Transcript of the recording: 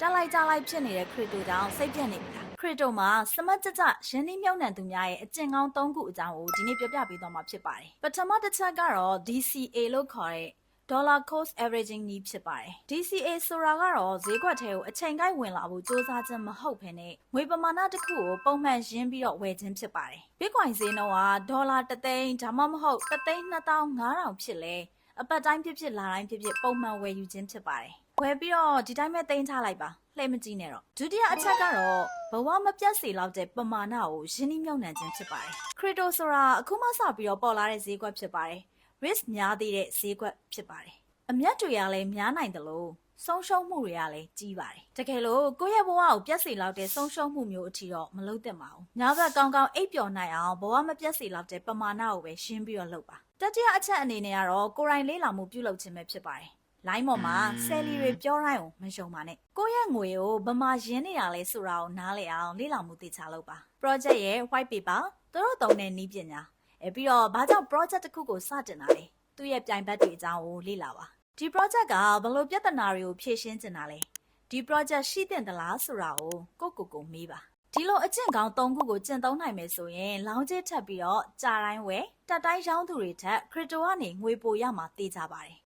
တက်လိုက်ကြလိုက်ဖြစ်နေတဲ့ခရစ်တိုကြောင့်စိတ်ပြတ်နေပြီလားခရစ်တိုမှာစမတ်ကြကြရင်းနှီးမြှုပ်နှံသူများရဲ့အကျင့်ကောင်း၃ခုအကြောင်းကိုဒီနေ့ပြောပြပေးသွားမှာဖြစ်ပါတယ်ပထမတစ်ချက်ကတော့ DCA လို့ခေါ်တဲ့ dollar cost averaging နည်းဖြစ်ပါတယ် DCA ဆိုတာကတော့ဈေးကွက်ထဲကိုအချိန်ကိုက်ဝင်လာဖို့စ조사ခြင်းမဟုတ်ဘဲနဲ့ငွေပမာဏတစ်ခုကိုပုံမှန်ရင်းပြီးတော့ဝယ်ခြင်းဖြစ်ပါတယ် Bitcoin ဈေးနှုန်းကဒေါ်လာ3သိန်းဒါမှမဟုတ်3သိန်း2500ဖြစ်လဲအပတ်တိုင်းဖြစ်ဖြစ်လာတိုင်းဖြစ်ဖြစ်ပုံမှန်ဝယ်ယူခြင်းဖြစ်ပါတယ် ဝယ်ပြီးတော့ဒီတိုင်းပဲသိမ်းထားလိုက်ပါလှည့်မကြည့်နဲ့တော့ဒုတိယအချက်ကတော့ဘဝမပြတ်စေလောက်တဲ့ပမာဏကိုရင်းနှီးမြှုပ်နှံခြင်းဖြစ်ပါတယ်ခရစ်တိုဆိုတာအခုမှစပြီးတော့ပေါ်လာတဲ့ဈေးကွက်ဖြစ်ပါတယ် risk များသေးတဲ့ဈေးကွက်ဖြစ်ပါတယ်။အမျက်တွေကလည်းများနိုင်တယ်လို့ဆုံးရှုံးမှုတွေကလည်းကြီးပါတယ်။တကယ်လို့ကိုယ့်ရဲ့ဘဝကိုပြတ်စေလောက်တဲ့ဆုံးရှုံးမှုမျိုးအထိတော့မလုပ်သင့်ပါဘူး။ညဘက်ကောင်းကောင်းအိပ်ပျော်နိုင်အောင်ဘဝမပြတ်စေလောက်တဲ့ပမာဏကိုပဲရှင်းပြီးတော့လုပ်ပါ။တတိယအချက်အနေနဲ့ကတော့ကိုယ်တိုင်လေးလာမှုပြုလုပ်ခြင်းပဲဖြစ်ပါတယ်။ line ပေါ်မှာဆယ်လီတွေပြောတိုင်းအောင်မယုံပါနဲ့ကိုယ့်ရဲ့ငွေကိုဗမာရင်းနေတာလဲဆိုတာကိုနားလည်အောင်လေ့လာမှုသိချလုပ်ပါ project ရဲ့ white paper သူတို့သုံးတဲ့နည်းပညာအဲပြီးတော့ဘာကြောင့် project တစ်ခုကိုစတင်တာလဲသူ့ရဲ့ပြိုင်ဘက်တွေအကြောင်းကိုလေ့လာပါဒီ project ကဘယ်လိုပြဿနာတွေကိုဖြေရှင်းချင်တာလဲဒီ project ရှိတင်သလားဆိုတာကိုကိုယ့်ကိုယ်ကိုမေးပါဒီလိုအကျင့်ကောင်း၃ခုကိုကျင့်သုံးနိုင်မယ်ဆိုရင်လောင်းကျစ်ထပ်ပြီးတော့ကြာတိုင်းဝယ်တက်တိုင်းရောင်းသူတွေထက်ခရစ်တိုကနေငွေပိုရမှာသိကြပါတယ်